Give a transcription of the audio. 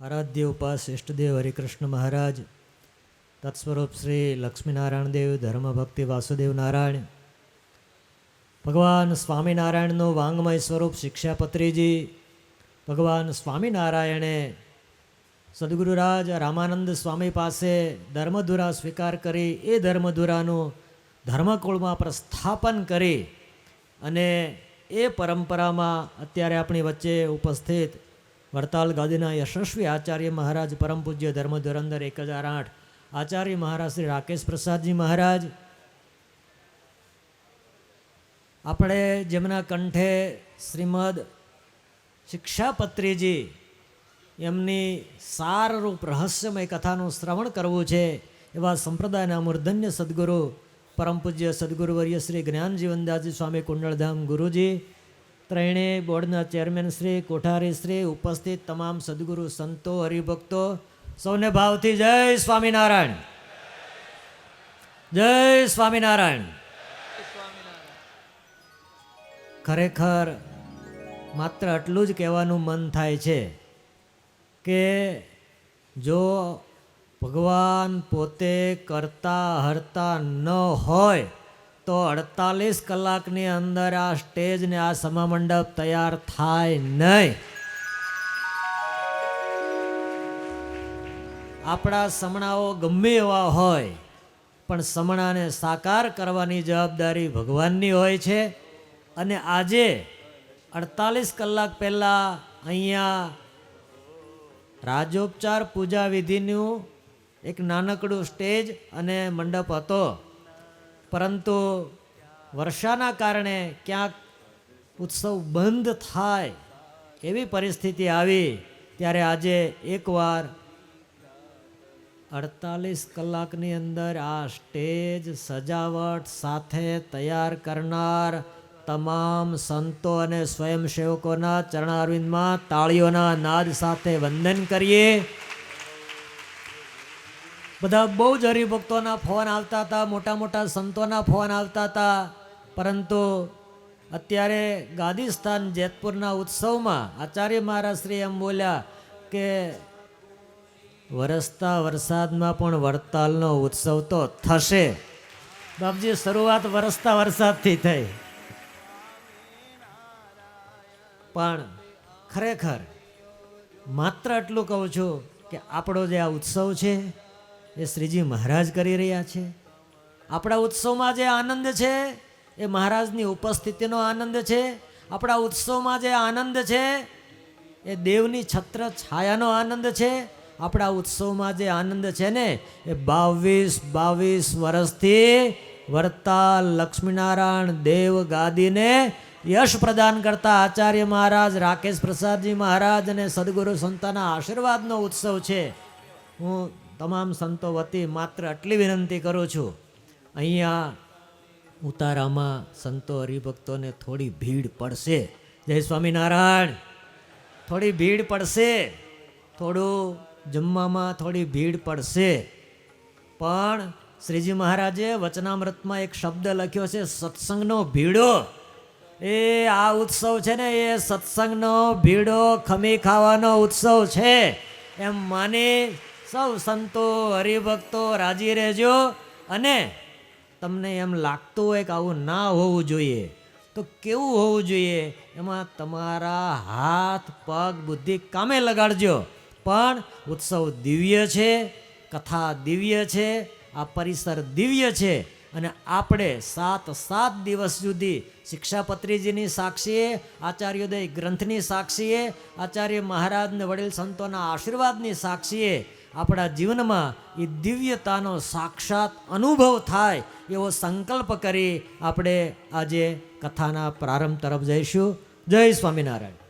આરાધ્ય ઉપાસ ઇષ્ટદેવ હરિકૃષ્ણ મહારાજ તત્સ્વરૂપ શ્રી લક્ષ્મીનારાયણ દેવ ધર્મભક્તિ વાસુદેવ નારાયણ ભગવાન સ્વામિનારાયણનું વાંગમય સ્વરૂપ શિક્ષાપત્રીજી ભગવાન સ્વામિનારાયણે સદગુરુરાજ રામાનંદ સ્વામી પાસે ધર્મધુરા સ્વીકાર કરી એ ધર્મધુરાનું ધર્મકુળમાં પ્રસ્થાપન કરી અને એ પરંપરામાં અત્યારે આપણી વચ્ચે ઉપસ્થિત વડતાલ ગાદીના યશસ્વી આચાર્ય મહારાજ પરમ પૂજ્ય ધર્મ ધુરંધર એક હજાર આઠ. આચાર્ય મહારાજ શ્રી રાકેશ પ્રસાદજી મહારાજ. આપણે જેમના કંઠે શ્રીમદ શિક્ષાપત્રીજી એમની સારરૂપ રહસ્યમય કથાનું શ્રવણ કરવું છે, એવા સંપ્રદાયના મૂર્ધન્ય સદગુરુ પરમ પૂજ્ય સદગુરુવર્ય શ્રી જ્ઞાનજીવનદાસજી સ્વામી કુંડળધામ ગુરુજી ત્રણેય બોર્ડના ચેરમેન શ્રી, કોઠારી શ્રી, ઉપસ્થિત તમામ સદગુરુ સંતો, હરિભક્તો, સૌને ભાવથી જય સ્વામિનારાયણ. જય સ્વામિનારાયણ. ખરેખર માત્ર આટલું જ કહેવાનું મન થાય છે કે જો ભગવાન પોતે કરતા હરતા ન હોય તો અડતાલીસ કલાકની અંદર આ સ્ટેજ ને આ સમામંડપ તૈયાર થાય નહીં. આપણા સમણાઓ ગમે એવા હોય, પણ સમણાને સાકાર કરવાની જવાબદારી ભગવાનની હોય છે. અને આજે અડતાલીસ કલાક પહેલાં અહીંયા રાજોપચાર પૂજા વિધિનું એક નાનકડું સ્ટેજ અને મંડપ હતો. પરંતુ વર્ષાના કારણે ક્યાંક ઉત્સવ બંધ થાય એવી પરિસ્થિતિ આવી ત્યારે આજે એકવાર અડતાલીસ કલાકની અંદર આ સ્ટેજ સજાવટ સાથે તૈયાર કરનાર તમામ સંતો અને સ્વયંસેવકોના ચરણારવિંદમાં તાળીઓના નાદ સાથે વંદન કરીએ. બધા બહુ જ હરિભક્તોના ફોન આવતા હતા, મોટા મોટા સંતોના ફોન આવતા હતા. પરંતુ અત્યારે ગાદીસ્થાન જેતપુરના ઉત્સવમાં આચાર્ય મહારાજ એમ બોલ્યા કે વરસતા વરસાદમાં પણ વડતાલનો ઉત્સવ તો થશે. બાપજી, શરૂઆત વરસતા વરસાદથી થઈ. પણ ખરેખર માત્ર એટલું કહું છું કે આપણો જે આ ઉત્સવ છે એ શ્રીજી મહારાજ કરી રહ્યા છે. આપણા ઉત્સવમાં જે આનંદ છે, એ મહારાજની ઉપસ્થિતિનો આનંદ છે. આપણા ઉત્સવમાં જે આનંદ છે, એ દેવની છત્ર છાયાનો આનંદ છે. આપણા ઉત્સવમાં જે આનંદ છે ને, એ બાવીસ બાવીસ વર્ષથી વરતાલ લક્ષ્મીનારાયણ દેવ ગાદીને યશ પ્રદાન કરતા આચાર્ય મહારાજ રાકેશ પ્રસાદજી મહારાજ અને સદગુરુ સંતાના આશીર્વાદનો ઉત્સવ છે. હું તમામ સંતો વતી માત્ર આટલી વિનંતી કરું છું. અહીંયા ઉતારામાં સંતો હરિભક્તોને થોડી ભીડ પડશે. જય સ્વામિનારાયણ. થોડી ભીડ પડશે. થોડું જમવામાં થોડી ભીડ પડશે. પણ શ્રીજી મહારાજે વચનામૃતમાં એક શબ્દ લખ્યો છે, સત્સંગનો ભીડો. એ આ ઉત્સવ છે ને, એ સત્સંગનો ભીડો ખમી ખાવાનો ઉત્સવ છે. એમ માની સૌ સંતો હરિભક્તો રાજી રહેજો. અને તમને એમ લાગતું હોય કે આવું ના હોવું જોઈએ, તો કેવું હોવું જોઈએ? એમાં તમારા હાથ, પગ, બુદ્ધિ કામે લગાડજો. પણ ઉત્સવ દિવ્ય છે, કથા દિવ્ય છે, આ પરિસર દિવ્ય છે. અને આપણે સાત સાત દિવસ સુધી શિક્ષાપત્રીજીની સાક્ષીએ, આચાર્યોદય ગ્રંથની સાક્ષીએ, આચાર્ય મહારાજને, વડીલ સંતોના આશીર્વાદની સાક્ષીએ આપણા જીવનમાં એ દિવ્યતાનો સાક્ષાત અનુભવ થાય એવો સંકલ્પ કરી આપણે આજે કથાના પ્રારંભ તરફ જઈશું. જય સ્વામિનારાયણ.